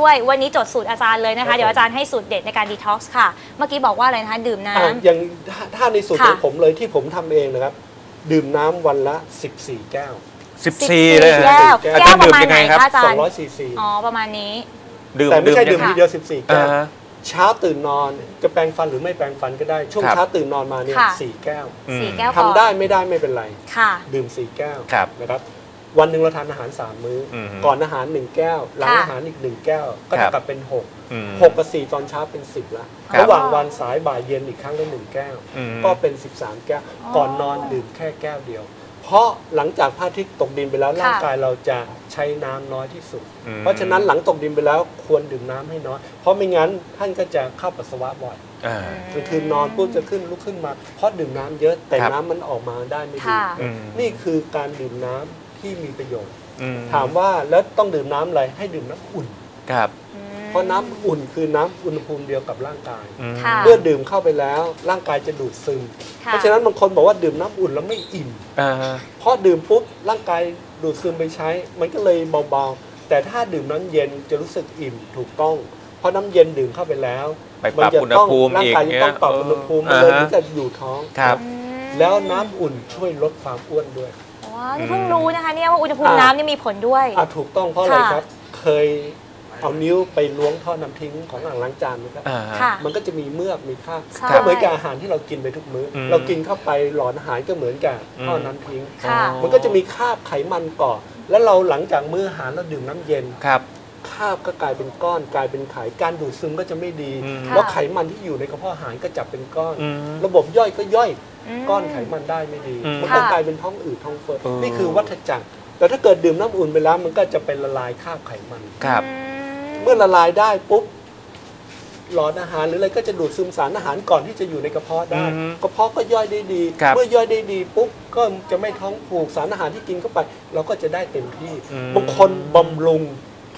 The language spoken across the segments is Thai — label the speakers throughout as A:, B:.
A: ด้วยวันนี้จดสูตรอาจารย์เลยนะ
B: ครั
A: คะ
B: บ
A: เดี๋ยวอาจารย์ให้สูตรเด็ดในการดีท็อกซ์ค่ะ เมื่อกี้บอกว่าอะไรนะคะ ดื่มน้
B: อะอย่างถ้าถ้าในสูตร
A: ค่ะ
B: ของผมเลยที่ผมทำเองนะครับ ดื่มน้ำวันละ 14 แก้วำ
C: 14เลย
A: แก้ว
B: อา
A: แก้
C: จาร
A: ว
C: ย์
A: ป
C: ดื่
A: ระ
C: ม
A: มาณ
C: ยัง
A: ไหน
C: ไงครับ
A: คะอาจารย์
B: 200ซีซี
A: อ๋อประมาณนี้
C: ดื่ม
B: แต่ไม่
C: ดื่ม
B: ใช่
C: ยั
B: ดื่ม
C: งไง
B: ทีเดียว 14แก้
C: อ่าวฮะ
B: เช้าตื่นนอนจะแปรงฟันหรือไม่แปรงฟันก็ได้ ช่วง
C: ครับ
B: เช้าตื่นนอนมาเนี่ย
A: ค่ะ
B: สี่แก้ว
C: อืม
A: สี่แก้ว
B: ทำ
A: ก่อน
B: ได้ไม่ได้ไม่เป็นไร
A: ค่ะ
B: ดื่มสี่แก้ว
C: ครับ
B: นะครับ วันหนึ่งเราทานอาหาร 3 มื้ออ
C: ม
B: ก่อนอาหาร 1 แก้ว หลัง
A: ค่ะ
B: อาหารอีก 1 แก้ว ก็
C: ครั
B: เท่า
C: บ
B: กับเป็น
C: อืม
B: 6 6 กับ 4 ตอนเช้าเป็น 10 ละ
C: ครับ
B: ระหว่างวันสายบ่ายเย็นอีกครั้งละหนึ่งแก้ว
C: อืม
B: ก็เป็น 13 แก้ว ก่อนนอนดื่มแค่แก้วเดียว เพราะหลังจากพระอาทิตย์ตกดินไปแล้ว
A: ค่ะ
B: ร่างกายเราจะใช้น้ำน้อยที่สุด
C: อืม
B: เพราะฉะนั้นหลังตกดินไปแล้วควรดื่มน้ำให้น้อย เพราะไม่งั้นท่านก็จะเข้าปัสสาวะบ่อย
C: อ่า
B: กลางคืนนอนปุ๊บจะขึ้นลุกขึ้นมาเพราะดื่มน้ำเยอะแต่
C: ครับ
B: น้ำมันออกมาได้ไม่ดี
A: ค่ะ
C: อืม
B: นี่คือการดื่มน้ำ ที่มีประโยชน์
C: อืม
B: ถามว่าแล้วต้องดื่มน้ำอะไรให้ดื่มน้ำอุ่น
C: ครับ
A: อืม
B: เพราะน้ำอุ่นคือน้ำอุณหภูมิเดียวกับร่างกาย
C: อืม
A: ค่ะ
B: เมื่อดื่มเข้าไปแล้วร่างกายจะดูดซึม
A: ค่
B: เพราะฉะนั้นบางคนบอกว่าดื่มน้ำอุ่นแล้วไม่อิ่ม
C: อ่า
B: เพราะดื่มปุ๊บร่างกายดูดซึมไปใช้ มันก็เลยเบาๆ แต่ถ้าดื่มน้ำเย็นจะรู้สึกอิ่มถูกต้อง เพราะน้ำเย็นดื่มเข้าไปแล้ว
C: ไปปรับ
B: จะ
C: อุณห
B: ต้อง
C: ภูมิ
B: ร่าง
C: อีก
B: กายจะต้องปรับ
C: เงี้ย
B: อุณหภูมิ
C: เอ
B: มัน
C: อ
B: เลย
C: อ่าฮะ
B: ถึงจะอยู่ท้อง
C: ครับ
A: อืม
B: แล้วน้ำอุ่นช่วยลดความอ้วนด้วย
A: ว้าว นี่เพิ่งรู้นะคะเนี่ยว่าอุณหภูมิ
B: อ่า
A: น้ำนี่มีผลด้วย
B: อะถูกต้องเพราะอะไร
A: ค่ะ
B: ครับ เคยเอานิ้วไปล้วงท่อน้ำทิ้งของอ่างล้างจานไหมครับ
C: อ่า
A: ค่ะ
B: มันก็จะมีเมือกมีคราบ
A: ใช่
B: ก็เหมือนกับอาหารที่เรากินไปทุกมื้ออ
C: ม
B: เรากินเข้าไปหลอดอาหารก็เหมือนกับท่อน้ำทิ้ง
A: ค่ะ
B: มันก็จะมีคราบไขมันเกาะแล้วเราหลังจากมื้ออาหารเราดื่มน้ำเย็น
C: ครับ
B: คราบก็กลายเป็นก้อนกลายเป็นไขการดูดซึมก็จะไม่ดี
C: อืม
B: แล้วไขมันที่อยู่ในกระเพาะอาหารก็จับเป็นก้อน
C: อืม
B: ระบบย่อยก็ย่อย
A: ม
B: ก้อนไขมันได้ไม่ดี
C: อืม
B: มันก็
A: ค่ะ
B: กลายเป็นท้องอืดท้องเฟ้อ
C: เออ
B: นี่คือวัฏจักรแต่ถ้าเกิดดื่มน้ำอุ่นไปแล้วมันก็จะไปละลายคราบไขมัน
C: ครับ
A: อืม
B: เมื่อละลายได้ปุ๊บหลอดอาหารหรืออะไรก็จะดูดซึมสารอาหารก่อนที่จะอยู่ในกระเพาะได้
C: อืม
B: กระเพาะก็ย่อยได้ดี
C: ครับ
B: เมื่อย่อยได้ดีปุ๊บก็จะไม่ท้องผูกสารอาหารที่กินเข้าไป เราก็จะได้เต็มที่
C: อืม
B: บางคนบำรุง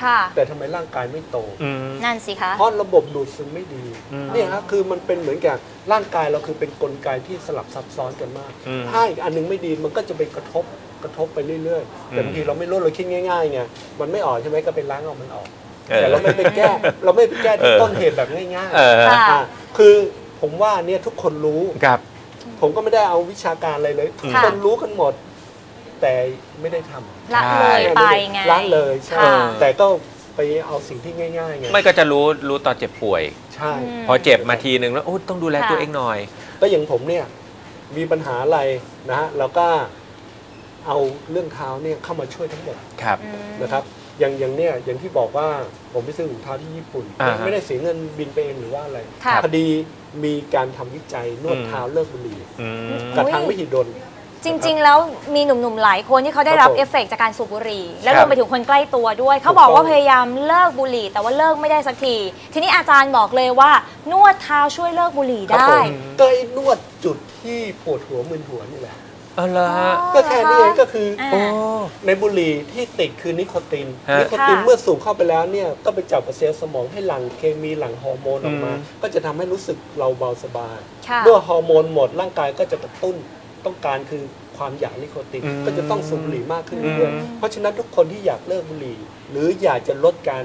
A: ค่ะ
B: แต่ทำไมร่างกายไม่โต
C: อืม
A: นั่นสิคะ
B: เพราะระบบดูดซึมไม่ดี
C: อืม
B: เนี่ยครับคือมันเป็นเหมือนกับร่างกายเราคือเป็นกลไกที่สลับซับซ้อนกันมาก
C: อืม
B: ถ้าอีกอันหนึงไม่ดีมันก็จะไปกระทบกระทบไปเรื่อยๆแต่
C: อืม
B: บางทีเราไม่รู้เราคิดง่ายๆไงมันไม่ออกใช่ไหมก็ไปล้างเอามันออก
C: เออ
B: แต่เราไม่ไปแก้ เราไม่ไปแก้ที่
C: เออ
B: ต้นเหตุแบบง่าย
C: เออ
A: ค่ะ
B: อะคือผมว่าเนี่ยทุกคนรู้
C: ครับ
B: ผมก็ไม่ได้เอาวิชาการอะไรเลยทุก
A: ค่ะ
B: คนรู้กันหมด แต่ไม่ได้ทำ
A: ละเลยไปไง
B: ล้างเลยใช่
A: ค่ะ
B: แต่ก็ไปเอาสิ่งที่ง่ายๆไง
C: ไม่ก็จะรู้รู้ตอนเจ็บป่วย
B: ใช่
A: อืม
C: พอเจ็บมาทีนึงแล้วโอ้ต้องดูแล
A: ค่ะ
C: ตัวเองหน่อย
B: ก็อย่างผมเนี่ยมีปัญหาอะไรนะฮะเราก็เอาเรื่องเท้าเนี่ยเข้ามาช่วยทั้งหมด
C: ครับ
A: อืม
B: นะครับ อย่างอย่างเนี่ยอย่างที่บอกว่าผมไปซื้อถุงเท้าที่ญี่ปุ่น
C: อ่าฮะ
B: ไม่ได้เสียเงินบินไปเองหรือว่าอะไร
A: ค่ะ
B: พอดีมีการทำวิจัยนวดเท้าเลิกบุหรี่
C: อืม
B: กับทางวิหิดล
A: จริง ๆ แล้วมีหนุ่มๆ หลายคนที่เขาได้รับ
B: ครับผม
A: เอฟเฟกต์จากการสูบบุหรี่ และ
C: ค
A: ร
C: รับ
A: วมไปถึงคนใกล้ตัวด้วย เขา
B: ถูก
A: บอกว่า
B: ต้อง
A: พยายามเลิกบุหรี่ แต่ว่าเลิกไม่ได้สักที ทีนี้อาจารย์บอกเลยว่า นวดเท้าช่วยเลิกบุหรี่
B: ครับ
A: ได้
B: ผม ก็ไอ้นวดจุดที่ปวดหัวมึนหัวนี่แหละ
C: เออเหรอฮะ
B: ก็แค่นี้เองก็คือ
A: อ่า
C: โอ้
B: ในบุหรี่ที่ติดคือนิโคติน
C: ฮะ
B: นิโคติน
A: ค่ะ
B: เมื่อสูงเข้าไปแล้วเนี่ยก็ไปจับกับเซลล์สมองให้หลั่งเคมีหลั่งฮอร์โมนออกมา
C: อืม
B: ก็จะทำให้รู้สึกเราเบาสบาย
A: ค่ะ
B: เมื่อฮอร์โมนหมดร่างกายก็จะกระตุ้น ต้องการคือความอยากนิโคติน
C: อืม
B: ก็จะต้องสูบบุหรี่มากขึ้นเรื่อย
C: อืม
B: ๆเพราะฉะนั้นทุกคนที่อยากเลิกบุหรี่ หรืออยากจะลดการ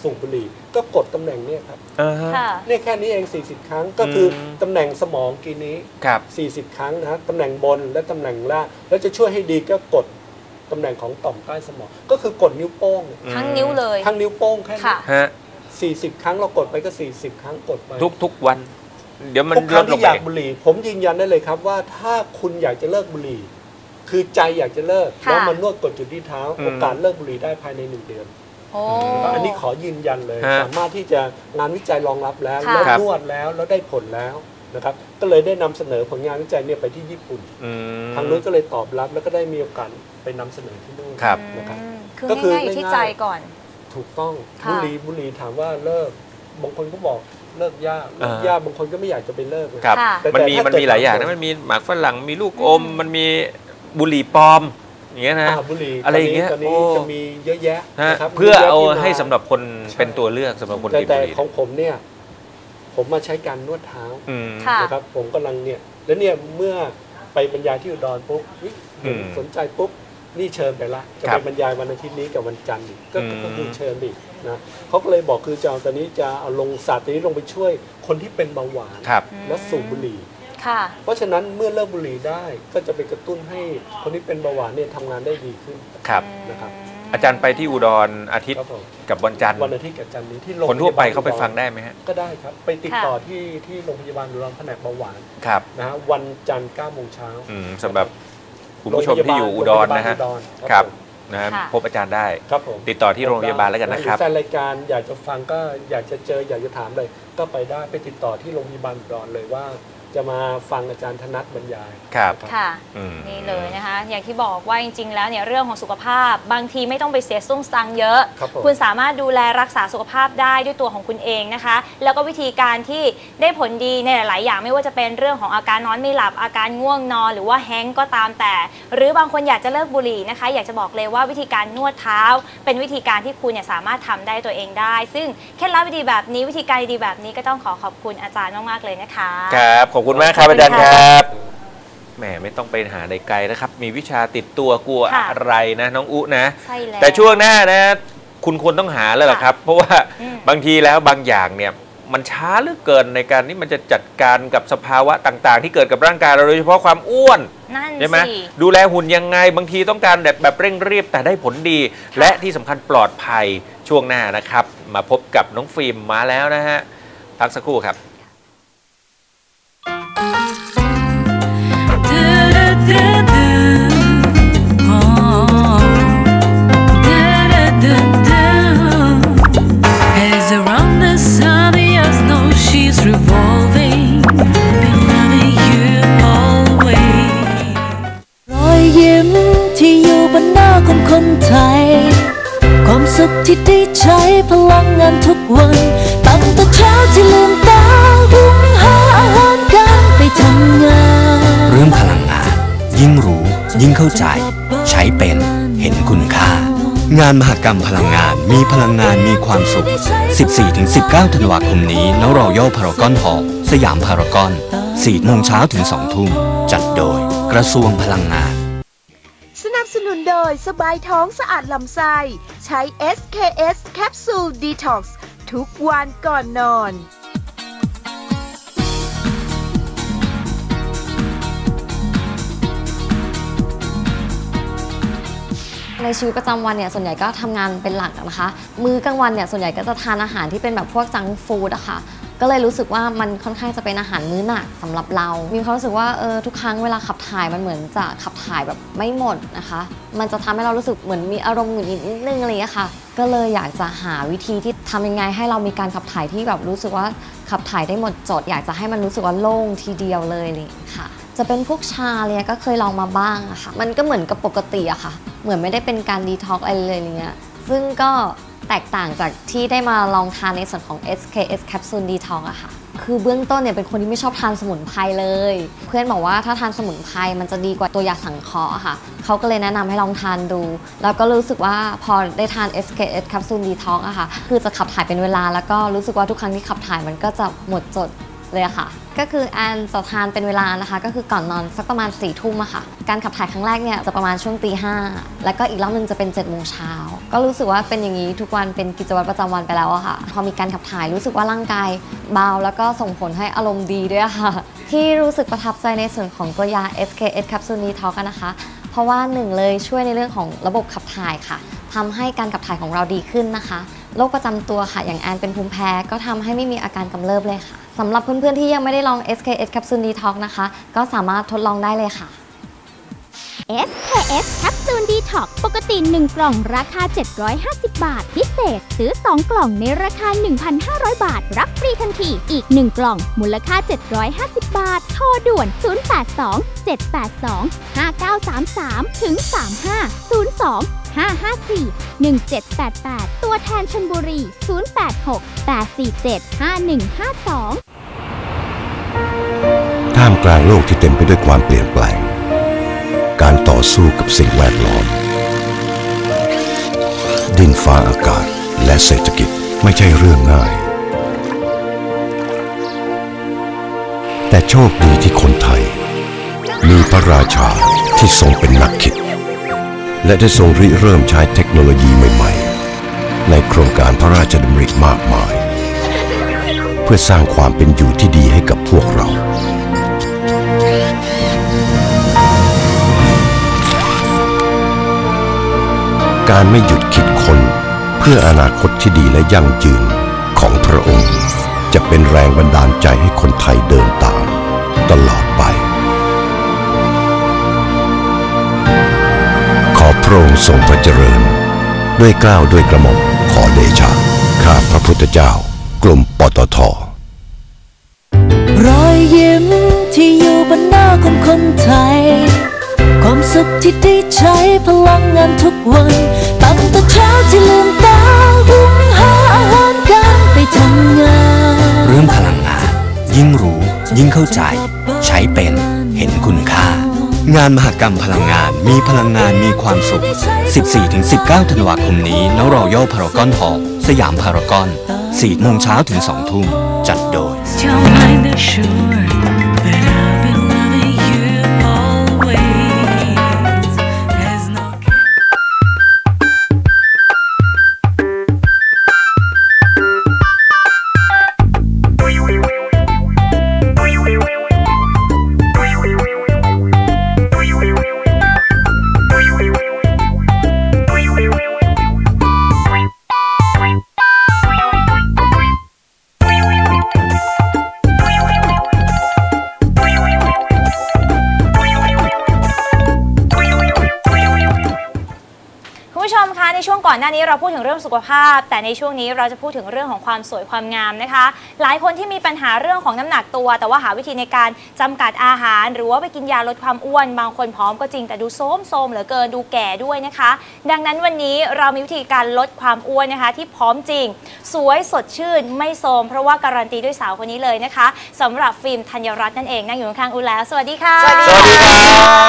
B: สูบบุหรี่ ก็กดตำแหน่งเนี่ยครับ
C: อ่าฮะ
A: ค่ะ
B: เนี่ยแค่นี้เอง 40 ครั้งก็คืออ
C: ม
B: ตำแหน่งสมองกีนี้
C: ครับ
B: 40 ครั้งนะฮะตำแหน่งบนและตำแหน่งล่างแล้วจะช่วยให้ดีก็กดตำแหน่งของต่อมใต้สมอง ก็คือกดนิ้วโป้งเนี่ย
A: ทั้งนิ้วเลย
B: ทั้งนิ้วโป้งแค่นี้
A: ค่ะ
C: ฮะ
B: 40 ครั้งเรากดไปก็ 40 ครั้งกดไป
C: ทุกทุกวัน เดี๋ยวมัน
B: ทุกค
C: ล
B: รั้
C: ด
B: ง
C: ลง
B: ที่
C: ไป
B: อยากบุหรี่ ผมยืนยันได้เลยครับว่าถ้าคุณอยากจะเลิกบุหรี่ คือใจอยากจะเลิก
A: ค่ะ
B: แล้วมันนวดกดจุดที่เท้าโอกาสเลิกบุหรี่ได้ภายในหนึ่งเดือน
A: โอ้
B: อันนี้ขอยืนยันเลย
C: ฮะ
B: สามารถที่จะงานวิจัยรองรับแล้ว
A: ค่ะ
B: แล้ว
C: ครับ
B: นวดแล้วแล้วได้ผลแล้วนะครับ ก็เลยได้นำเสนอผลงานวิจัยเนี่ยไปที่ญี่ปุ่น
C: อืม
B: ทางนู้นก็เลยตอบรับแล้วก็ได้มีโอกาสไปนำเสนอที่นู่น
C: ครับ
B: นะครับ
A: อืมคือ
B: ก็คือ
A: ง่ายๆอยู่ที่
B: ง่ายๆ
A: ใจก่อน
B: ถูกต้อง
A: ค่ะ
B: บุหรี่บุหรี่ถามว่าเลิกบางคนก็บอก เลิกยากเลิก
C: อ่าย
B: ยากบางคนก็ไม่อยากจะไปเลิกนะ
C: ครับ
A: ค่ะ
B: แต่
C: มันมี
B: แต่ถ้า
C: มันมีหลายอย่าง
B: เกิ
C: นะ
B: ด
C: มันมีหมากฝรั่งมีลูกอม มันมีบุหรี่ปลอมอย่างเงี้ยนะ
B: อ่าบุหรี่
C: อะไรอย่างเงี้ย
B: ตอนนี้
C: โอ้
B: จะมีเยอะแยะ
C: ฮะ
B: นะครับ
C: เพื่อเอา
B: ยะแยะที่ม
C: ให้สำหรับคน
B: ใช่
C: เป็นตัวเลือกสำหรับคน
B: แต่
C: กิน
B: แต่
C: บุหรี่
B: ของผมเนี่ย ผมมาใช้การนวดเท้า
C: อืม
A: ค่ะ
B: นะครับ ผมกำลังเนี่ยแล้วเนี่ยเมื่อไปบรรยายที่อุดรปุ๊บเฮ้ยเห็น
C: อืม
B: สนใจปุ๊บ นี่เชิญไปละจะ
C: ครั
B: ไป
C: บ
B: บรรยายวันอาทิตย์นี้กับวันจันทร์อีกก็
C: อืม
B: ก็คือเชิญดินะเขาก็เลยบอกคือจะเอาตอนนี้จะเอาลงศาสตร์ตัวนี้ลงไปช่วยคนที่เป็นเบาหวาน
C: ครับ
B: และสูบบุหรี่
A: ค่ะ
B: เพราะฉะนั้นเมื่อเลิกบุหรี่ได้ก็จะไปกระตุ้นให้คนที่เป็นเบาหวานเนี่ยทำงานได้ดีขึ้น
C: ครับ
B: นะครับ
C: อาจารย์ไปที่อุดรอาทิตย์
B: ครับผม
C: กับวันจันทร์
B: วันอาทิตย์กับจันทร์นี้ที่โรง
C: คนทั่วไป
B: พยบล
C: เข้าไป
B: อุร
C: ฟังได้ไหมฮะ
B: ก็ได้ครับ ไปติด
A: ค่ะ
B: ต่อที่ที่โรงพยาบาลอุดรแผนกเบาหวาน
C: ครับ
B: นะฮะวันจันทร์9โมงเช้า
C: อืมสำหรับ คุณผู้ชมที่อยู่อุดรนะฮะ
B: โงพยาบาลอุดร
C: ครับ
B: ผม
C: นะฮะ
A: ค่ะ
C: พบอาจารย์ได้
B: ครับผม
C: ติดต่อที่โรงพยาบาลแล้วกันนะครับ
B: หอแฟนรายการอยากจะฟังก็อยากจะเจออยากจะถามเลยก็ไปได้ไปติดต่อที่โรงพยาบาลอุดรเลยว่า จะมาฟังอาจารย์ธนัทบรรยาย
C: ครับ
B: นะ
A: ค่ะ
C: อืม
A: นี่เลยนะคะ อย่างที่บอกว่าจริง ๆ แล้วเนี่ยเรื่องของสุขภาพ บางทีไม่ต้องไปเสียซุ้มสตังค์เยอะ
B: ครับผม
A: คุณสามารถดูแลรักษาสุขภาพได้ด้วยตัวของคุณเองนะคะ แล้วก็วิธีการที่ได้ผลดีในหลาย ๆ อย่างไม่ว่าจะเป็นเรื่องของอาการนอนไม่หลับอาการง่วงนอน หรือว่าแฮงก์ก็ตามแต่ หรือบางคนอยากจะเลิกบุหรี่นะคะ อยากจะบอกเลยว่าวิธีการนวดเท้า เป็นวิธีการที่คุณเนี่ยสามารถทำได้ตัวเองได้ ซึ่งเคล็ดลับดีๆแบบนี้วิธีการดีๆแบบนี้ก็ต้องขอขอบคุณอาจารย์มากๆเลยนะคะ
C: ครับ ขอบคุณมากครับ
A: ขอบ
C: อา
A: คุณ
C: จารย์ค
A: ค่ะ
C: รับแหมไม่ต้องไปหาใดไกลนะครับ มีวิชาติดตัวกลัว
A: ค่ะ
C: อะไรนะน้องอุนะ
A: ใช่แล้ว
C: แต่ช่วงหน้านะ คุณควรต้องหาแล้วล่ะครับ เพราะว่า
A: อืม
C: บางทีแล้วบางอย่างเนี่ย มันช้าเหลือเกินในการที่มันจะจัดการกับสภาวะต่างๆ ที่เกิดกับร่างกายเราโดยเฉพาะความอ้วน
A: นั่น
C: ใช่ไหม
A: สิ
C: ดูแลหุ่นยังไงบางทีต้องการแบบแบบเร่งรีบแต่ได้ผลดี และที่สำคัญปลอดภัยช่วงหน้านะครับ มาพบกับน้องฟิล์มมาแล้วนะฮะพักสักครู่ครับ
D: นไทย ความสุขที่ได้ใช้พลังงานทุกวัน ตั้งแต่เช้าที่ลืมตาหุงหาอาหารกันไปทำงาน
E: เรื่องพลังงาน ยิ่งรู้ ยิ่งเข้าใจ ใช้เป็นเห็นคุณค่า งานมหกรรมพลังงานมีพลังงานมีความสุข 14-19 ธันวาคมนี้ณรอยัลพารากอนฮอลสยามพารากอน4โมงเช้าถึง2ทุ่มจัดโดยกระทรวงพลังงาน
F: สนุนโดยสบายท้องสะอาดลำไส้ ใช้ SKS Capsule Detox ทุกวันก่อนนอน
G: ในชีวิตประจำวันเนี่ยส่วนใหญ่ก็ทำงานเป็นหลักนะคะ มื้อกลางวันเนี่ยส่วนใหญ่ก็จะทานอาหารที่เป็นแบบพวกจังฟู้ดอะค่ะ ก็เลยรู้สึกว่ามันค่อนข้างจะเป็นอาหารมื้อหนักสำหรับเรา มีความรู้สึกว่าเออทุกครั้งเวลาขับถ่ายมันเหมือนจะขับถ่ายแบบไม่หมดนะคะ มันจะทำให้เรารู้สึกเหมือนมีอารมณ์หงุดหงิดนิดนึงอะไรอย่างเงี้ค่ะ ก็เลยอยากจะหาวิธีที่ทำยังไงให้เรามีการขับถ่ายที่แบบรู้สึกว่าขับถ่ายได้หมดจด อยากจะให้มันรู้สึกว่าโล่งทีเดียวเลยเลยค่ะ จะเป็นพวกชาเลยก็เคยลองมาบ้างอะค่ะ มันก็เหมือนกับปกติอะค่ะ เหมือนไม่ได้เป็นการดีท็อกอะไรเลยอะไรเงี้ยซึ่งก็ แตกต่างจากที่ได้มาลองทานในส่วนของ SKS Capsule Detox อะค่ะ คือเบื้องต้นเนี่ยเป็นคนที่ไม่ชอบทานสมุนไพรเลย เพื่อนบอกว่าถ้าทานสมุนไพรมันจะดีกว่าตัวยาสังเคราะห์ค่ะ เขาก็เลยแนะนำให้ลองทานดู แล้วก็รู้สึกว่าพอได้ทาน SKS Capsule Detox อะค่ะ คือจะขับถ่ายเป็นเวลา แล้วก็รู้สึกว่าทุกครั้งที่ขับถ่ายมันก็จะหมดจด เลยค่ะ ก็คือแอนจะทานเป็นเวลานะคะ ก็คือก่อนนอนสักประมาณ4ี่ทุ่มอะค่ะ การขับถ่ายครั้งแรกเนี่ยจะประมาณช่วงตีห้าแล้วก็อีกรอบหนึงจะเป็น7จ็ดโมงเช้าก็รู้สึกว่าเป็นอย่างนี้ทุกวันเป็นกิจวัตรประจำวันไปแล้วอะค่ะ พอมีการขับถ่ายรู้สึกว่าร่างกายเบาแล้วก็ส่งผลให้อารมณ์ดีด้วยค่ะ ที่รู้สึกประทับใจในส่วนของตัวยา SKS Capsule Detox กันนะคะ เพราะว่าหนึ่งเลยช่วยในเรื่องของระบบขับถ่ายค่ะทำให้การขับถ่ายของเราดีขึ้นนะคะ โรคประจำตัวค่ะ อย่างแอนเป็นภูมิแพ้ก็ทำให้ไม่มีอาการกำเริบเลยค่ะสำหรับเพื่อนๆที่ยังไม่ได้ลอง SKS Capsule Detox นะคะ ก็สามารถทดลองได้เลยค่ะ
H: SKS แคปซูลดีท็อกปกติ 1 กล่องราคา 750 บาท พิเศษ ซื้อ 2 กล่องในราคา 1,500 บาท รับฟรีทันที อีก 1 กล่อง มูลค่า 750 บาท โทรด่วน 082 782 5933 ถึง 35 02 554 1788 ตัวแทนชนบุรี 086 847 5152
I: ท่ามกลางโลกที่เต็มไปด้วยความเปลี่ยนแปลง การต่อสู้กับสิ่งแวดล้อม ดินฟ้าอากาศและเศรษฐกิจไม่ใช่เรื่องง่าย แต่โชคดีที่คนไทย มีพระราชาที่ทรงเป็นนักคิด และได้ทรงริเริ่มใช้เทคโนโลยีใหม่ๆ ในโครงการพระราชดำริมากมาย เพื่อสร้างความเป็นอยู่ที่ดีให้กับพวกเรา การไม่หยุดคิดคนเพื่ออนาคตที่ดีและยั่งยืนของพระองค์ จะเป็นแรงบันดาลใจให้คนไทยเดินตาม ตลอด ระองค์ทรงพระเจริญ ด้วยเกล้าวด้วยกระหม่อมขอเดชะข้าพระพุทธเจ้า กลุ่มปตท
D: รอยยิ้มที่อยู่บนหน้าของคนไทย ความสุขที่ได้ใช้พลังงานทุกวันตั้งแต่เช้าที่ลืมตาหุงหาอาหารการไปทำงาน
E: เรื่องพลังงาน ยิ่งรู้ ยิ่งเข้าใจ ใช้เป็นเห็นคุณค่า งานมหกรรมพลังงาน มีพลังงานมีความสุข 14-19 ธันวาคมนี้ณรอยัลพารากอนหอสยามพารากอน4โมงเช้าถึง 2 ทุ่ม จัดโดยา
A: นี้เราพูดถึงเรื่องสุขภาพ แต่ในช่วงนี้เราจะพูดถึงเรื่องของความสวยความงามนะคะ หลายคนที่มีปัญหาเรื่องของน้ำหนักตัว แต่ว่าหาวิธีในการจำกัดอาหาร หรือว่าไปกินยาลดความอ้วน บางคนผอมก็จริงแต่ดูโซมโซมเหลือเกินดูแก่ด้วยนะคะ ดังนั้นวันนี้เรามีวิธีการลดความอ้วนนะคะ ที่พร้อมจริง สวยสดชื่นไม่โซมเพราะว่าการันตีด้วยสาวคนนี้เลยนะคะสำหรับฟิล์มธัญรัตน์นั่นเองนั่งอยู่ข้างๆอูแล้ว สวัสดีค่ะ
J: สวัสดี
C: ครั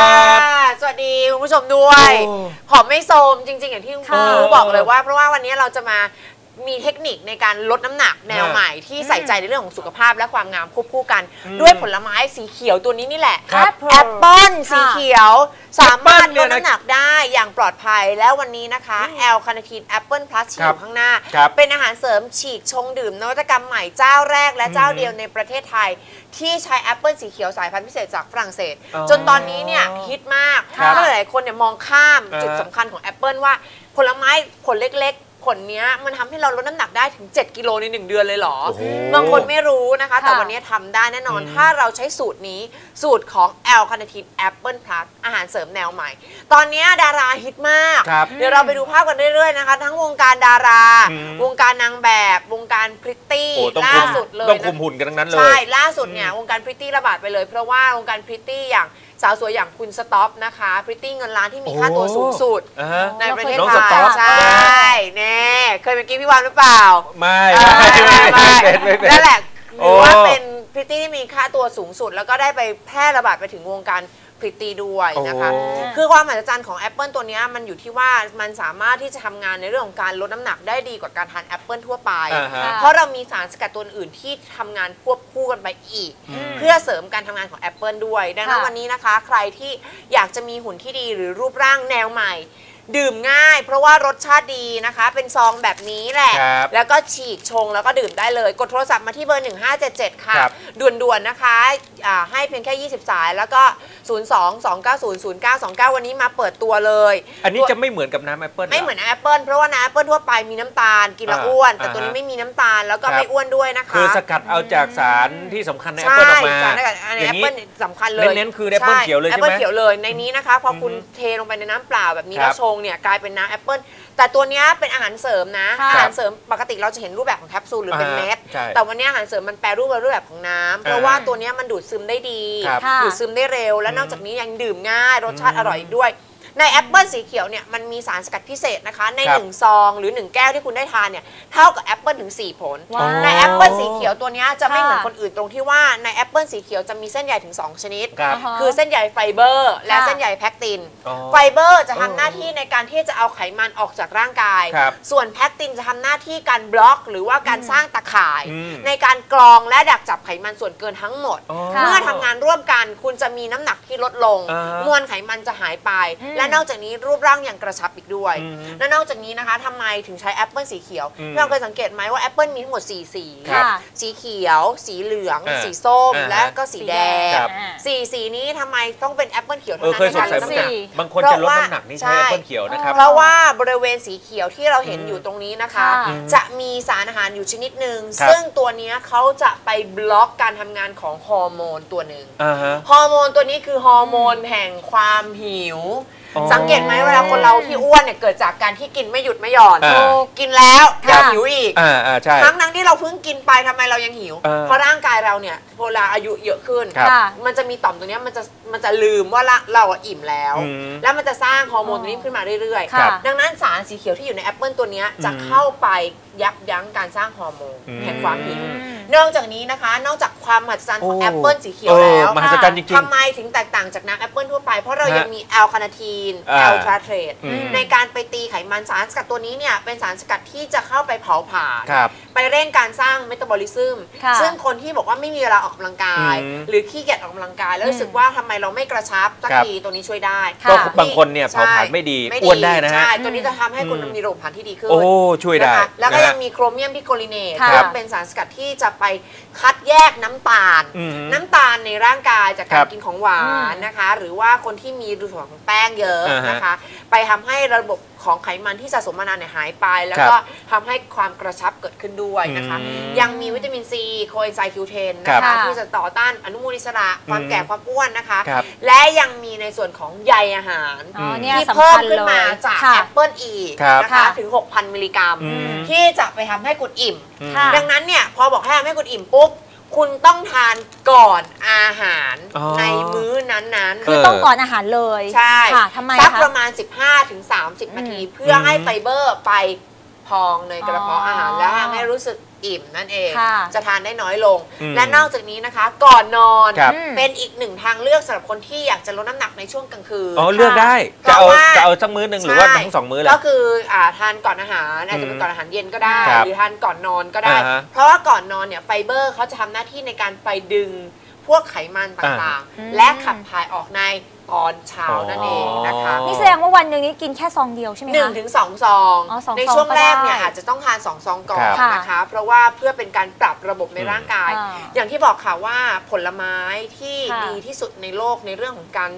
C: บ
J: วัสดีคุณผู้ชมด้วย
C: โอ้
J: ผอมไม่โซมจริง ๆ อย่างที่คุณ
A: ค่ะ
J: ครูบอกเลยว่า เพราะว่าวันนี้เราจะมา มีเทคนิคในการลดน้ำหนักแนวใหม่ที่ใส่ใจในเรื่องของสุขภาพและความงามควบคู่กัน ด้วยผลไม้สีเขียวตัวนี้นี่แหละ
C: ครับ
J: แอปเปิ้ล
A: ค่ะ
J: สีเขียว สามารถ
C: แอปเปิ้
J: ล
C: ล
J: ด
C: เนี่ยนะ
J: น้ำหนักได้อย่างปลอดภัยแล้ววันนี้นะคะแอลคาเนทีนแอปเปิลพลัสที่
C: ค
J: อ
C: รับ
J: ยู่ข้างหน้า
C: ครับ
J: เป็นอาหารเสริมฉีกชงดื่มนวัตกรรมใหม่เจ้าแรกและเจ้า
C: อืม
J: เดียวในประเทศไทย ที่ใช้แอปเปิลสีเขียวสายพันธุ์พิเศษจากฝรั่งเศส
C: อ๋อ
J: จนตอนนี้เนี่ยฮิตมาก
C: ครับ
J: เพราะหลายๆคนเนี่ยมองข้าม
C: อ่า
J: จุดสำคัญของแอปเปิลว่าผลไม้ผลเล็กๆ ผลเนี้ยมันทำให้เราลดน้ำหนักได้ถึง 7 กิโลใน 1 เดือนเลยเหรอ
C: โอ้โห
J: บางคนไม่รู้นะคะ แต่
A: ค่ะ
J: วันนี้ทำได้แน่นอน
C: อืม
J: ถ้าเราใช้สูตรนี้สูตรของแอลคาเนทีนแอปเปิลพลัสอาหารเสริมแนวใหม่ ตอนนี้ดาราฮิตมาก
C: ครับ
J: เดี๋ยวเราไปดูภาพกันเรื่อยๆนะคะ ทั้งวงการดารา
C: อืม
J: วงการนางแบบ วงการพริตตี้
C: โอ้ต้อง
J: ล่า
C: คุม
J: สุดเลย
C: ต้อง
J: นะ
C: คุมหุ่นกันทั้งนั้นเล
J: ใช่
C: ย
J: ล่าสุดเนี่ยวงการพริตตี้ระบาดไปเลย เพราะว่าวงการพริตตี้อย่าง สาวสวยอย่างคุณสต็อปนะคะพริตตี้เงินล้านที่มีค่าตัวสูงสุด
C: อ่าฮะ
J: ในประเทศ
C: น้อง
J: ไท
C: ส
J: ย
C: ต๊อป
J: ใช่เน่เคยเป็นกี้พี่วานหรือเปล่า
C: ไม่
J: เออ
C: ไม่ไม่ไม่เป็นไม่เป็น
J: นั่นแหละ
C: โอ้
J: ถือว่าเป็นพริตตี้ที่มีค่าตัวสูงสุด แล้วก็ได้ไปแพร่ระบาดไปถึงวงการ พริตตี้ด้วยนะคะ
C: โอ้
J: คือความมหัศจรรย์ของแอปเปิลตัวเนี้ยมันอยู่ที่ว่ามันสามารถที่จะทำงานในเรื่องของการลดน้ำหนักได้ดีกว่าการทานแอปเปิลทั่วไป
C: อ่าฮะ
J: เพราะเรามีสารสกัดตัวอื่นที่ทำงานควบคู่กันไปอีก เพื่อเสริมการทำงานของแอปเปิลด้วย ดังนั้น
A: ค่ะ
J: วันนี้นะคะ ใครที่อยากจะมีหุ่นที่ดีหรือรูปร่างแนวใหม่ ดื่มง่าย เพราะว่ารสชาติดีนะคะ เป็นซองแบบนี้แหละ
C: ครับ
J: แล้วก็ฉีกชงแล้วก็ดื่มได้เลย กดโทรศัพท์มาที่เบอร์ 1577 ค่ะ
C: ครับ
J: ด่วนๆนะคะอ่าให้เพียงแค่ 20 สาย แล้วก็ 02-290-0929 วันนี้มาเปิดตัวเลย
C: อันนี้จะไม่เหมือนกับน้ำแอปเปิล
J: ไม่เหมือนน้ำแอปเปิลเพราะว่าน้ำแอปเปิลทั่วไปมีน้ำตาลกินแล้ว
C: อ่า
J: อ้วน แต่
C: อ่า
J: ตัวนี้
C: ฮะ
J: ไม่มีน้ำตาลแล้วก็
C: ครับ
J: ไม่อ้วนด้วยนะคะ
C: คือสกัดเอาจากสารที่สำคัญในแอป
J: ใช่
C: เปิลออกมา
J: สารในอันนี้
C: อ
J: แอย่างป
C: นี้
J: เปิลสำคัญเลย
C: เน้นๆคือแอปเปิ้ลเขียวเลยใช่ไหม
J: แอปเปิลเขียวเลยในนี้นะคะพอคุณ
C: อือฮึ
J: เทลงไปในน้ำเปล่าแบบนี้
C: ครับ
J: แล้วชงเนี่ยกลายเป็นน้ำแอปเปิลแต่ตัวเนี้ยเป็นอาหารเสริมนะ
A: ค่ะ
J: อาหารเสริมปกติเราจะเห็นรูปแบบของแคปซูลหรือเป็น
C: อ่า
J: เม็ด
C: ใช่
J: แต่วันนี้อาหารเสริมมันแปรรูปเป็นรูปแบบของน้ำเพราะว่าตัวเนี้ยมันดูดซึมได้ดี
C: ครับ
A: ค่ะ
J: ดูดซึมได้เร็ว และนอกจากนี้ยังดื่มง่ายรสชาติอร่อยอีกด้วย ในแอปเปิลสีเขียวเนี่ยมันมีสารสกัดพิเศษนะคะ ใน
C: ครับ
J: หนึ่งซอง หรือหนึ่งแก้วที่คุณได้ทานเนี่ยเท่ากับแอปเปิลถึงสี่ผล
A: ว้าว
J: ในแอปเปิลสีเขียวตัวเนี้ยจะไม่
A: ค่ะ
J: เหมือนคนอื่นตรงที่ว่าในแอปเปิลสีเขียวจะมีเส้นใยถึง 2 ชนิด
C: ครับ
A: อ่าฮะ
J: คือเส้นใยไฟเบอร์ และ
A: ค่ะ
J: เส้นใยแพคติน
C: อ๋อ
J: ไฟเบอร์จะทำหน้าที่ในการที่จะเอาไขมันออกจากร่างกาย
C: ครับ
J: ส่วนแพคตินจะทำหน้าที่การบล็อก หรือว่าการสร้างตะข่าย
C: อืม
J: ในการกรองและดักจับไขมันส่วนเกินทั้งหมด
C: อ๋อ
J: เมื่อทำงานร่วมกันคุณจะมีน้ำหนักที่ลดลง
C: อ่าฮะ
J: มวลไขมันจะหายไป
A: อืม
J: และนอกจากนี้รูปร่างยังกระชับอีกด้วย
C: อืม
J: และนอกจากนี้นะคะทำไมถึงใช้แอปเปิลสีเขียว
C: อืม
J: พี่เราเคยสังเกตไหมว่าแอปเปิลมีทั้งหมด4สี
C: ครับ
J: สีเขียว สีเหลือง
C: อ่า
J: สีส้ม
C: อ่าฮะ
J: และก็สีแดง
C: ครับ
J: สี่สีนี้ทำไมต้องเป็นแอปเปิลเขียว
C: เอ
J: เท่า
C: อ
J: นั้น
C: เคยสงสัยเหมือนกัน
A: สี่
C: บางคนจะลดน้ำหนักนี่ใช้แอปเปิลเขียวนะครับ
J: เพราะว่าบริเวณสีเขียวที่เราเห็น
C: อืม
J: อยู่ตรงนี้นะคะ
A: ค่ะ
J: จะมีสารอาหารอยู่ชนิดหนึ่ง
C: ครับ
J: ซึ่งตัวเนี้ยเขาจะไปบล็อกการทำงานของฮอร์โมนตัวหนึ่ง
C: อ่าฮะ
J: ฮอร์โมนตัวนี้คือฮอร์โมนแห่งความหิว
C: อ๋อ
J: สังเกตไหมเวลาคนเราที่อ้วนเนี่ยเกิดจากการที่กินไม่หยุดไม่หย่อน
C: อ่า
J: กินแล้ว
C: ครั
J: ยั
C: บ
J: งหิวอีก
C: อ่าอ่าใช่
J: ทั้งนั้นที่เราเพิ่งกินไปทำไมเรายังหิว
C: เออ
J: เพราะร่างกายเราเนี่ยเวลาอายุเยอะขึ้น
C: ครับ
A: ค่ะ
J: มันจะมีต่อมตัวเนี้ยมันจะมันจะลืมว่าละเราอะอิ่มแล้ว
C: อืม
J: แล้วมันจะสร้างฮอร์โมนตัวนี้ขึ้นมาเรื่อย
A: ค่ะ
J: ๆดังนั้นสารสีเขียวที่อยู่ในแอปเปิลตัวเนี้ยจะ
C: อืม
J: เข้าไปยับยั้งการสร้างฮอร์โมน
C: อืม
J: แห่งความหิว นอกจากนี้นะคะ นอกจากความมหัศจรรย์ของ
C: โอ้
J: แอปเปิลสีเขียว
C: เออ
J: แล้ว
C: มหัศจรรย์จริงๆ
J: ทำไมถึงแตกต่างจากน้ำแอปเปิลทั่วไป เพราะเรา
C: ฮะ
J: ยังมีแอลคาเนาทีน
C: อ่า
J: แอลทราเทรต
C: อืม
J: ในการไปตีไขมันสารสกัดตัวนี้เนี่ยเป็นสารสกัดที่จะเข้าไปเผาผลาญ
C: ครับ
J: ไปเร่งการสร้างเมตาบอลิซึม
A: ค่ะ
J: ซึ่งคนที่บอกว่าไม่มีเวลาออกกำลังกาย
C: อืม
J: หรือขี้เกียจออกกำลังกาย แล้วรู้สึกว่าทำไมเราไม่กระชับสัก
C: ครับ
J: ทีตัวนี้ช่วยได้
A: ค่ะ
C: ก็บางคนเนี่ยเผาผลาญไม่ดีอ้วนได้นะฮะ
J: ใช่ ตัวนี้จะทำให้คุณ
C: อืม
J: มีระบบเผาผลาญที่ดีขึ้น
C: โอ้ช่วยได้
J: นะคะแล้วก็
C: นะฮะ
J: ยังมีโครเมียมพิโคลิเนต
A: ค่ะ
J: ซึ่งเป็นสารสกัดที่จะไปคัดแยกน้ำตาล
C: อืม
J: น้ำตาลในร่างกายจาก
C: ครั
J: การ
C: บ
J: กินของหวานนะคะ หรือว่าคนที่มีส่วนของแป้งเยอะ
C: อ่าฮะ
J: นะคะ ไปทำให้ระบบ ของไขมันที่สะสมมานานเนี่ยหายไป แล้ว
C: ครับ
J: ก็ทำให้ความกระชับเกิดขึ้นด้วยนะคะ
C: อืม
J: ยังมีวิตามินซีโคเอนไซม์คิวเทน
C: ครั
J: นะ
C: บ
J: คะที่จะต่อต้านอนุมูลอิสระ ความ
C: อืม
J: แก่ความอ้วนนะคะ
C: ครับ
J: และยังมีในส่วนของใยอาหาร
A: อ๋อเนี่ย
J: ที่
A: สำ
J: เพิ่ม
A: คัญ
J: ขึ้น
A: เล
J: มายจาก
A: ค่ะ
J: แอปเปิลอีก
C: ครับ
J: นะคะ
A: ค่ะ
J: ถึง 6,000 มิลลิกรัม
C: อืม
J: ที่จะไปทำให้คุณอิ่ม
A: ค่ะ
J: ดังนั้นเนี่ยพอบอกให้ทำให้คุณอิ่มปุ๊บ คุณต้องทานก่อนอาหาร
C: อ๋อ
J: ในมื้อนั้นๆ
A: คือต้องก่อนอาหารเลย
J: ใช่
A: ค่ะทำไม
J: สัก
A: คะ
J: ประมาณ 15-30ถึง30 นาที เพื่อให้ไฟเบอร์ไปพองในกระเพาะ
A: อ๋ออ
J: อาหารแล้วทำให้รู้สึก อิ่มนั่นเอง
A: ค่ะ
J: จะทานได้น้อยลง
C: อืม
J: และนอกจากนี้นะคะ ก่อนนอน
C: ครับ
J: เป็นอีกหนึ่งทางเลือกสำหรับคนที่อยากจะลดน้ำหนักในช่วงกลางคืน
C: อ๋อเลือกได้
J: เพ
C: จะ
J: ราะ
C: เอา
J: ว่า
C: จะเอาสักมื้อหนึ่งหรือว่าทั้งสองมื้อเลย
J: ก็คืออ่าทานก่อนอาหารอาจจะเป็น
C: อืม
J: ก่อนอาหารเย็นก็ได้
C: ครับ
J: หรือทานก่อนนอนก็ได้
C: อ่าฮะ
J: เพราะว่าก่อนนอนเนี่ยไฟเบอร์เขาจะทำหน้าที่ในการไปดึงพวกไขมันต่าง
A: อ่า
J: ๆและขับถ่ายออกใน ตอนเช้านั่นเองนะคะ
A: นี่แสดงว่าวันหนึ่งนี้กินแค่ซองเดียวใช่ไหม
J: หนึ่ง
A: คะ
J: ถึงสองซอง
A: อ๋อสอง
J: ใน
A: ซอง
J: ช่วงแรกเนี่ย
A: ก็ได้
J: อาจจะต้องทานสองซองก่อน
A: ครับ
J: นะคะ เพราะว่าเพื่อเป็นการปรับระบบในร่างกาย
A: อ่า
J: อย่างที่บอกค่ะว่าผลไม้ที่
A: ค่ะ
J: ดีที่สุดในโลกในเรื่องของการ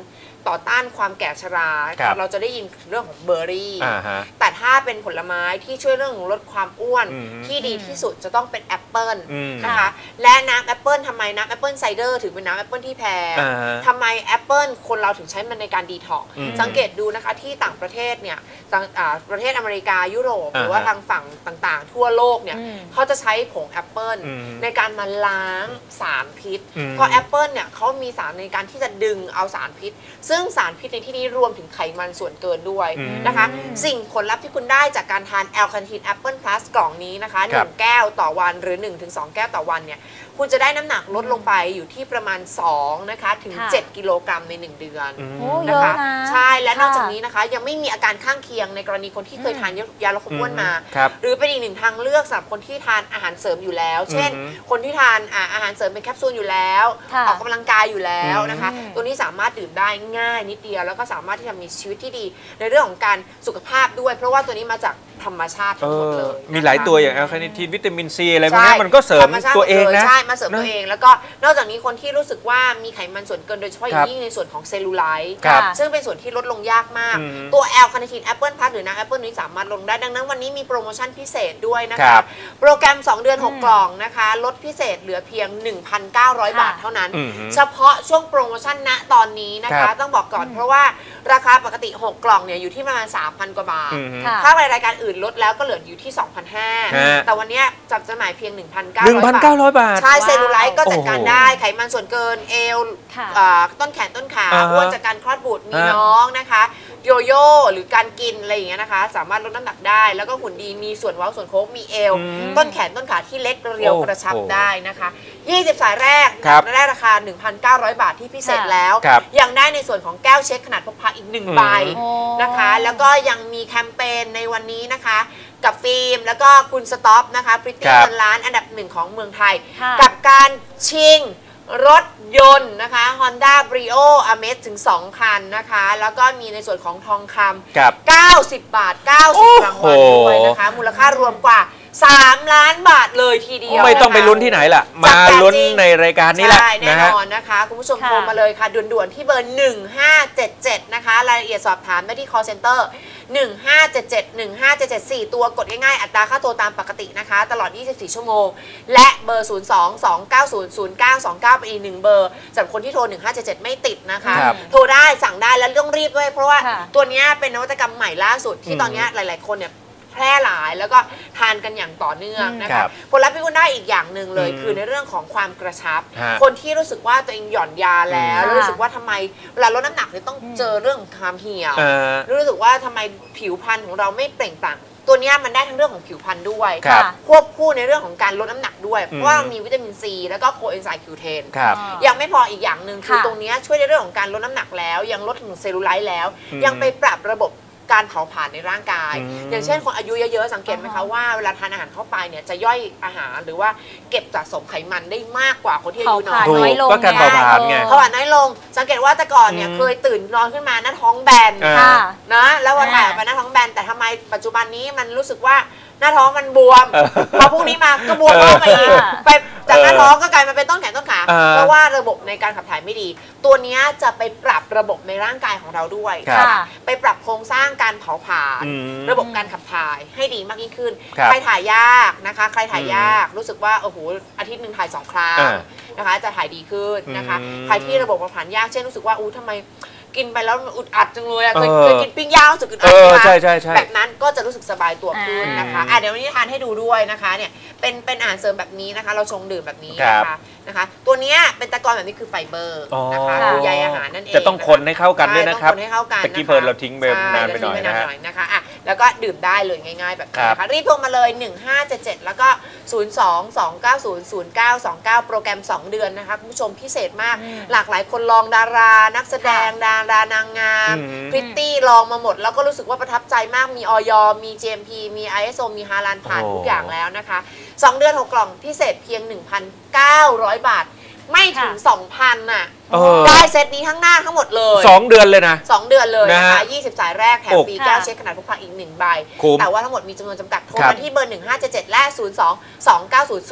J: ต่อต้านความแก่ชรา
C: ครับ
J: เราจะได้ยินเรื่องของเบอร์รี่
C: อ่าฮะ
J: แต่ถ้าเป็นผลไม้ที่ช่วยเรื่องของลดความอ้วน
C: อืม
J: ที่ดีที่สุดจะต้องเป็นแอปเปิล
C: อืม
J: นะคะและน้ำแอปเปิลทำไมน้ำแอปเปิลไซเดอร์ถึงเป็นน้ำแอปเปิลที่แพง
C: อ่าฮะ
J: ทำไมแอปเปิลคนเราถึงใช้มันในการดีท็อกซ์
C: อืม
J: สังเกตดูนะคะที่ต่างประเทศเนี่ยต่างอ่าประเทศอเมริกายุโรปหรือว่า
C: อ่าฮะ
J: ทางฝั่งต่างๆ ทั่วโลกเนี่ย
A: อืม
J: เขาจะใช้ผงแอปเปิล
C: อืม
J: ในการมาล้างสารพิษ
C: อืม
J: เพราะแอปเปิลเนี่ยเขามีสารในการที่จะดึงเอาสารพิษซึ่งสารพิษในที่นี้รวมถึงไขมันส่วนเกินด้วย
C: อืม
J: นะคะ สิ่งผลลัพธ์ที่คุณได้จากการทานแอลคาเนทีนแอปเปิลพลัสกล่องนี้นะคะห
C: ครั
J: นึ่
C: บ
J: งแก้วต่อวันหรือ 1-2 แก้วต่อวันเนี่ยคุณจะได้น้ำหนักลดลงไปอยู่ที่ประมาณ2นะคะถึง
A: ค่ะ
J: 7 กิโลกรัมใน 1 เดือน
C: อืม
A: โอ้เย
J: นะ
A: อะ
J: คะ
A: นะ
J: ใช่และนอกจาก
A: ค่ะ
J: นี้นะคะ ยังไม่มีอาการข้างเคียงในกรณีคนที่เคยทานยาลดความอ้วนมา
C: ครับ
J: หรือเป็นอีกหนึ่งทางเลือกสำหรับคนที่ทานอาหารเสริมอยู่แล้ว เช่น
C: อืม
J: คนที่ทานอ่าอาหารเสริมเป็นแคปซูลอยู่แล้ว
A: ค่ะ
J: ออกกำลังกายอยู่แล้วนะคะ
A: อืม
J: ตัวนี้สามารถดื่มได้ง่ายนิดเดียว แล้วก็สามารถที่จะมีชีวิตที่ดี ในเรื่องของการสุขภาพด้วย เพราะว่าตัวนี้มาจาก ธรรมชาติ
C: เอ
J: ทั้งหมด
C: อ
J: เลยนะคะ
C: มีหลายตัวอย่างแอลคาเนทีนวิตามินซีอะไรพวก
J: ใช่
C: นี้มันก็เสริม
J: ธรชา
C: ตัวเองนะ
J: ใช่มาเสริมตัวเอง แล้วก็นอกจากนี้คนที่รู้สึกว่ามีไขมันส่วนเกินโดยเฉพาะอ
C: ครั
J: ย่า
C: บ
J: งยิ่งในส่วนของเซลลูไลท์
C: ครับ
J: ซึ่งเป็นส่วนที่ลดลงยากมาก
C: อืม
J: ตัวแอลคาเนทีนแอปเปิลพัทหรือน้ำแอปเปิลนี้สามารถลงได้ดังนั้นวันนี้มีโปรโมชั่นพิเศษด้วยนะ
C: ครั
J: คะ
C: บ
J: โปรแกรม 2 เดือน 6 กล่องนะคะลดพิเศษเหลือเพียง 1,900 บาทเท่านั้น
C: อืม
J: เฉพาะช่วงโปรโมชั่นณตอนนี้นะ
C: ครั
J: คะ
C: บ
J: ต้องบอกก่อนเพราะว่าราคาปกติ 6 กล่องเนี่ยอยู่ที่ประมาณ3,000กว่าบาท
C: อืม
A: ค่ะ
J: ถ้าในรายการอื่นลดแล้วก็เหลืออยู่ที่
C: ฮะ
J: 2,500 แต่วันเนี้ยจับจำหน่ายเพียง 1,900
C: หนึ่งพันเก้าร้อยบาท
J: ใช่ เซลลูไลท์ก็จัดการ
C: โอ้โห
J: ได้ ไขมันส่วนเกินเอว
A: ค่ะ
J: อ่าต้นแขนต้นขา
C: อ่าฮะ
J: อ้วนจากการคลอดบุตรมี
C: ฮะ
J: น้องนะคะ โยโย่หรือการกินอะไรอย่างเงี้ยนะคะ สามารถลดน้ำหนักได้ แล้วก็หุ่นดีมีส่วนเว้าส่วนโค้งมีเอว
C: อืม
J: ต้นแขนต้นขาที่เล็กเรียว
C: โอ้โห
J: กระชับได้นะคะ 20 สายแรก
C: ครับ
J: ได้ราคา 1,900 บาทที่พิเศษ
A: ค่ะ
J: แล้ว
C: ครับ
J: ยังได้ในส่วนของแก้วเช็คขนาดพกพาอีกหนึ่ง
C: อืม
J: ใบ
A: โอ้
J: นะคะ แล้วก็ยังมีแคมเปญในวันนี้นะคะ กับฟิล์มแล้วก็คุณสต็อปนะคะพริต
C: ค
J: ตี้
C: รับ
J: เงินล้านอันดับหนึ่งของเมืองไทย
A: ค่ะ
J: กับการชิง รถยนต์นะคะ Honda Brio a m a z ถึง 2 คันนะคะ แล้วก็มีในส่วนของทองค
C: กับำ
J: 90 บาท 90รางวัลด้วยนะคะ มูลค่ารวมกว่า 3 ล้านบาทเลยทีเดียว
C: ไม่ต้องไป
J: นะคะ
C: ลุ้นที่ไหนล่ะ
J: จั
C: มา
J: บแต่
C: ลุ้น
J: จริง
C: ในรายการนี้แหละ
J: ใช่แน่
C: นะ
J: น
C: ฮะ
J: อนนะคะ คุณผู้ชม
A: ค่ะ
J: โทรมาเลยค่ะ ด่วนๆ ที่เบอร์ 1577 นะคะ รายละเอียดสอบถามได้ที่ call center 1577 15774 ตัวกดง่ายๆ อัตราค่าโทรตามปกตินะคะ ตลอด 24 ชั่วโมง และเบอร์ 02 290 0929เป็นอีกหนึ่งเบอร์สำหรับคนที่โทร 1577 ไม่ติดนะคะ
C: ครับ
J: โทรได้สั่งได้แล้วต้องรีบด้วย เพราะว่า
A: ค่ะ
J: ตัวเนี้ยเป็นนวัตกรรมใหม่ล่าสุดที่
C: อืม
J: ตอนเนี้ยหลาย ๆ คนเนี่ย แพร่หลาย แล้วก็ทานกันอย่างต่อเนื่องนะ
C: ครั
J: คะ
C: บ
J: ผลลัพธ์ที่คุณได้อีกอย่างหนึ่งเลย
C: อืม
J: คือในเรื่องของความกระชับ
C: ฮะ
J: คนที่รู้สึกว่าตัวเองหย่อนยาแล้ว
A: อืม
J: แล้วรู้สึกว่าทำไมเวลาลดน้ำหนักเนี่ยต้องเจอเรื่องของความเหี่ยว
C: เออ
J: รู้สึกว่าทำไมผิวพรรณของเราไม่เปล่งปลั่งตัวเนี้ยมันได้ทั้งเรื่องของผิวพรรณด้วย
C: ครับ
J: ควบคู่ในเรื่องของการลดน้ำหนักด้วย
C: อืม
J: เพราะว่ามีวิตามินซีแล้วก็โคเอนไซม์คิวเทน
C: ครับ
J: ยังไม่พออีกอย่างหนึ่งคือ
A: ค่ะ
J: ตรงเนี้ยช่วยในเรื่องของการลดน้ำหนักแล้ว ยังลดถึงเซลลูไลท์แล้ว
C: อืม
J: ยังไปปรับระบบ การเผาผลาญในร่างกาย
C: อืม
J: อย่างเช่นคนอายุเยอะๆสังเกตไหมคะว่าเวลาทานอาหารเข้าไปเนี่ยจะย่อยอาหารหรือว่าเก็บสะสมไขมันได้มากกว่าคนที่อายุน้
A: เผาผลาญ
J: อย
C: ถูก
A: น้อยลง
C: ก็การเผาผลาญไง
J: เพราะว่าน้อยลง สังเกตว่าแต่ก่อนเนี่ย
C: อืม
J: เคยตื่นนอนขึ้นมาหน้าท้องแบน
C: อ่า
A: ค่ะ
J: นะแล้ววันถ่ายออกไปหน้าท้องแบนแต่ทำไมปัจจุบันนี้มันรู้สึกว่าหน้าท้องมันบวม
C: เออ
J: พอพรุ่งนี้มาก็บวมเพิ่มมาอีก
A: เออ
J: ไป จากหน้าท้องก็กลายมาเป็นต้นแขนต้นขา
C: เออ
J: เพราะว่าระบบในการขับถ่ายไม่ดี ตัวเนี้ยจะไปปรับระบบในร่างกายของเราด้วย
C: ครับ
J: ค่ะไปปรับโครงสร้างการเผาผลาญ
C: อืม
J: ระบบการขับถ่ายให้ดีมากยิ่งขึ้น
C: ครับ
J: ใครถ่ายยากนะคะ ใครถ่ายยากรู้สึกว่าโอ้โหอาทิตย์หนึ่งถ่ายสองครั้ง
C: อ่า
J: นะคะ จะถ่ายดีขึ้นนะคะ
C: อืม
J: ใครที่ระบบเผาผลาญยากเช่นรู้สึกว่าอู้ทำไม กินไปแล้วมันอึดอัดจังเลยอะเคย
C: เออ
J: เคยกินปิ้งย่างรู้สึกอึดอัด
C: เออ
J: ไหมคะ
C: ใช่ใช่ใช่
J: แบบนั้นก็จะรู้สึกสบายตัวขึ้นนะคะ
C: อ่า
J: อะเดี๋ยววันนี้ทานให้ดูด้วยนะคะเนี่ยเป็นเป็นอาหารเสริมแบบนี้นะคะ เราชงดื่มแบบนี้
C: ครั
J: นะ
C: บ
J: คะนะคะ ตัวเนี้ยเป็นตะกอนแบบนี้คือไฟเบอร์
C: อ๋อ
J: นะคะคือใยอาหารนั่นเอง
C: จะต้องคนให้เข้ากันด้วยนะครับ
J: ใช่ต้องคนให้เข้ากัน
C: ตะกี้ะ
J: คะ
C: เพลินเราทิ้งไป
J: ใช่
C: นานไปหน่อย
J: เรทิ้ง
C: นะฮะ
J: นะคะอะแล้วก็ดื่มได้เลยง่ายๆ แบบนี้นะ
C: ครั
J: คะ
C: บ
J: รีบโทรมาเลย 1577 แล้วก็ 02-290-0929 โปรแกรม 2 เดือนนะคะคุณผู้ชมพิเศษมาก หลากหลายคนลองดารา นักแสดงดารานางงาม
C: อืม
J: พริตตี้ลองมาหมด แล้วก็รู้สึกว่าประทับใจมากมีออยมี GMP มี ISO มีฮาลานผ่าน
C: โอ้
J: ทุกอย่างแล้วนะคะ 2 เดือน 6 กล่องพิเศษเพียง 1,900บาท ไม่ถึง 2,000น่ะ
C: เออ
J: ได้เซตนี้ทั้งหน้าทั้งหมดเลย
C: สองเดือนเลยนะ
J: 2 เดือนเลยนะ
C: นะคะฮะ
J: 20 สายแรกแถม
C: โอ้
J: ฟรี
A: ค่ะ
J: แก้วเช็คขนาดพกพาอีก 1 ใบ
C: คุ้ม
J: แต่ว่าทั้งหมดมีจำนวนจำกัดโทร
C: ครับ
J: มาที่เบอร์ 1577 และ 02 290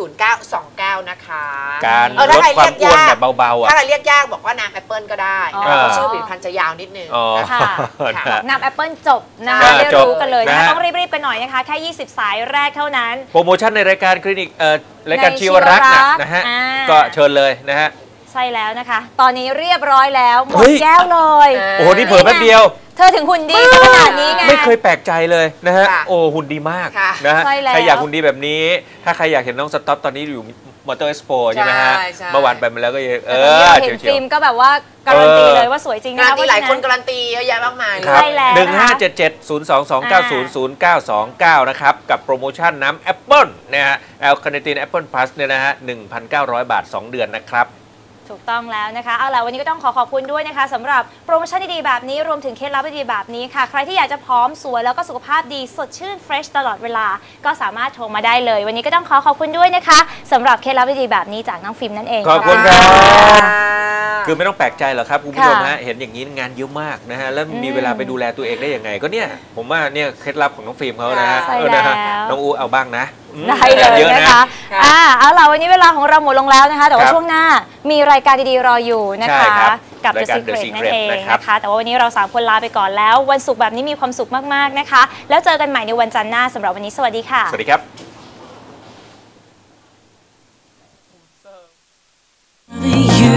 J: 0929 นะคะ
C: การ
J: เออ
C: ล
J: ถ้า
C: ด
J: ใคร
C: ควา
J: เรี
C: ม
J: ยก
C: อ้วน
J: ยาก
C: แบบเบาๆอะ
J: ถ้าใครเรียกยากบอกว่าน้ำแอปเปิลก็ได้
A: อ๋อ
J: เพราะชื่อผลิตภัณฑ์จะยาวนิดนึง
C: อ๋อ
J: นะคะ
A: ค่ะ
J: ค่ะ
C: นะ
A: นำแอปเปิลจบนะ
J: อ่า
A: คะได้
C: จบ
A: รู้กันเลยนะ
C: นะ
A: คะ
C: ฮะ
A: ต้องรีบๆกันหน่อยนะคะ แค่ 20 สายแรกเท่านั้น
C: โปรโมชั่นในรายการคลินิกเอ่อรายการ
A: ใน
C: ชีวรักษ์
A: ชีวรั
C: น่ะ
A: กษ์
C: นะฮะ
A: อ่า
C: ก็เชิญเลยนะฮะ
A: ใช่แล้วนะคะ ตอนนี้เรียบร้อยแล้ว หม
C: เฮ้
A: ด
C: ย
A: แก้วเลย
J: เออ
C: โอ้โหนี่เผลอแป๊บเดียว
A: เธอถึงหุ่นดีซะขนาดนี้ไง
C: ไม่เคยแปลกใจเลยนะฮะ
J: ค่ะ
C: โอ้หุ่นดีมาก
J: ค่ะ
C: นะฮะ
A: ใช่แล้ว
C: ใครอยากหุ่นดีแบบนี้ ถ้าใครอยากเห็นน้องสต็อปตอนนี้อยู่มอเตอร์เอ็กซ์โปใช่ไหมฮะ
J: ใช่ใช่
C: เมื่อวานไปมาแล้วก็ยังเอ
A: แต่ตอนนี้
C: อ
A: เราเห็น
C: เฉี
A: ฟิ
C: ยว
A: ล์มก็แบบว่าการันตีเลยว่าสวยจริง
J: กา
A: นะ
J: รั
A: คะ
J: นตีหลายคน
A: เพระฉะ
J: การันตีเยอะแยะมากมาย
C: ครับ
A: ใช่แล้ว
C: หนึ่งห้าเจ็ดเจ็ดศูนย์สองสองเก้าศูนย์ศูนย์เก้าสองเก้านะครับ กับโปรโมชั่นน้ำแอปเปิลนะฮะแอลคาเนตินแอปเปิลพลัสเนี่ยนะฮะหนึ่งพันเก้าร้อยบาทสองเดือนนะครับ
A: ถูกต้องแล้วนะคะ เอาล่ะวันนี้ก็ต้องขอขอบคุณด้วยนะคะสำหรับโปรโมชั่นดีๆแบบนี้รวมถึงเคล็ดลับดีๆแบบนี้ค่ะ ใครที่อยากจะพร้อมสวยแล้วก็สุขภาพดีสดชื่นเฟรชตลอดเวลา ก็สามารถโทรมาได้เลย วันนี้ก็ต้องขอขอบคุณด้วยนะคะสำหรับเคล็ดลับดีๆแบบนี้จากน้องฟิล์มนั่นเอง
C: ขอบคุณครับ
J: คื
C: อไม่ต้องแปลกใจหรอกครับคุณผู้ชมฮะเห็นอย่างนี้งานเยอะมากนะฮะแล้วมีเวลาไปดูแลตัวเองได้ยังไง ก็เนี่ยผมว่าเนี่ยเคล็ดลับของน้องฟิล์มเขานะฮะน้องอูเอาบ้างนะ
A: ได้เลยนะคะอ่าเอาล่ะวันนี้เวลาของเราหมดลงแล้วนะคะ แต่ว่าช่วงหน้ามีรายการดีๆรออยู่นะคะ กับ The Secret นั่นเอง
C: นะคะ
A: แต่ว่าวันนี้เราสามคนลาไปก่อนแล้ว วันศุกร์แบบนี้มีความสุขมากๆนะคะ แล้วเจอกันใหม่ในวันจันทร์หน้าสำหรับวันนี้สวัสดีค่ะ
C: สวัสดีครับ you